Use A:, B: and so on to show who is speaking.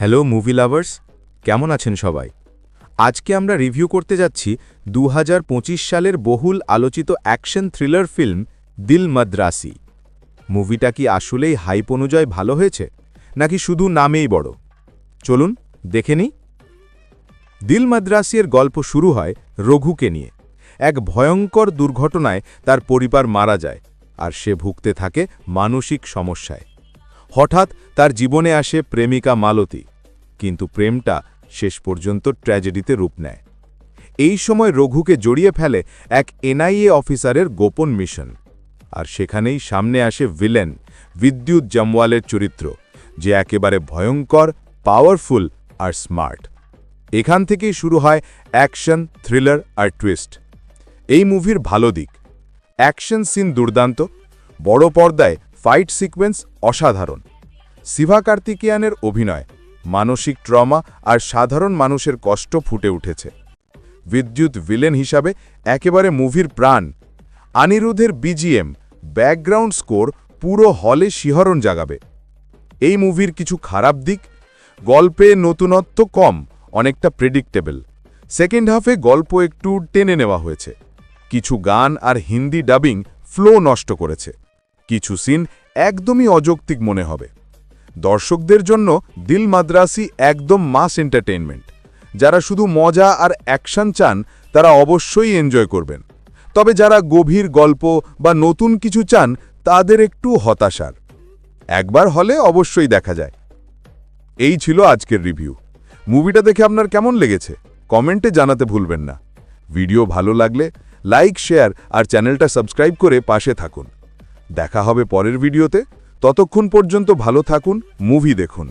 A: Hello movie lovers কেমন আছেন সবাই? আজকে আমরা রিভিউ করতে যাচ্ছি দু হাজার পঁচিশ সালের বহুল আলোচিত অ্যাকশন থ্রিলার ফিল্ম দিল মাদ্রাসি। মুভিটা কি আসলেই হাইপ অনুযায়ী ভালো হয়েছে, নাকি শুধু নামেই বড়? চলুন, দেখে নিই। দিল মাদ্রাসির গল্প শুরু হয় রঘুকে নিয়ে। এক ভয়ঙ্কর দুর্ঘটনায় তার পরিবার মারা যায় আর সে ভুগতে থাকে মানসিক সমস্যায়। হঠাৎ তার জীবনে আসে প্রেমিকা মালতী, কিন্তু প্রেমটা শেষ পর্যন্ত ট্র্যাজেডিতে রূপ নেয়। এই সময় রঘুকে জড়িয়ে ফেলে এক এনআইএ অফিসারের গোপন মিশন, আর সেখানেই সামনে আসে ভিলেন বিদ্যুৎ জামওয়ালের চরিত্র, যে একেবারে ভয়ঙ্কর, পাওয়ারফুল আর স্মার্ট। এখান থেকেই শুরু হয় অ্যাকশন, থ্রিলার আর টুইস্ট। এই মুভির ভালো দিক, অ্যাকশন সিন দুর্দান্ত, বড় পর্দায় ফাইট সিকোয়েন্স অসাধারণ। সিভা কার্তিকিয়ানের অভিনয়, মানসিক ট্রমা আর সাধারণ মানুষের কষ্ট ফুটে উঠেছে। বিদ্যুৎ ভিলেন হিসাবে একেবারে মুভির প্রাণ। আনিরুদ্ধের বিজিএম ব্যাকগ্রাউন্ড স্কোর পুরো হলে শিহরণ জাগাবে। এই মুভির কিছু খারাপ দিক, গল্পে নতুনত্ব কম, অনেকটা প্রেডিক্টেবল সেকেন্ড হাফে গল্প একটু টেনে নেওয়া হয়েছে। কিছু গান আর হিন্দি ডাবিং ফ্লো নষ্ট করেছে। কিছু সিন একদমই অযৌক্তিক মনে হবে। দর্শকদের জন্য দিল মাদ্রাসি একদম মাস এন্টারটেইনমেন্ট। যারা শুধু মজা আর অ্যাকশন চান, তারা অবশ্যই এনজয় করবেন। তবে যারা গভীর গল্প বা নতুন কিছু চান, তাদের একটু হতাশার। একবার হলে অবশ্যই দেখা যায়। এই ছিল আজকের রিভিউ। মুভিটা দেখে আপনার কেমন লেগেছে? কমেন্টে জানাতে ভুলবেন না। ভিডিও ভালো লাগলে লাইক, শেয়ার আর চ্যানেলটা সাবস্ক্রাইব করে পাশে থাকুন। দেখা হবে পরের ভিডিওতে। ততক্ষণ পর্যন্ত ভালো থাকুন মুভি দেখুন।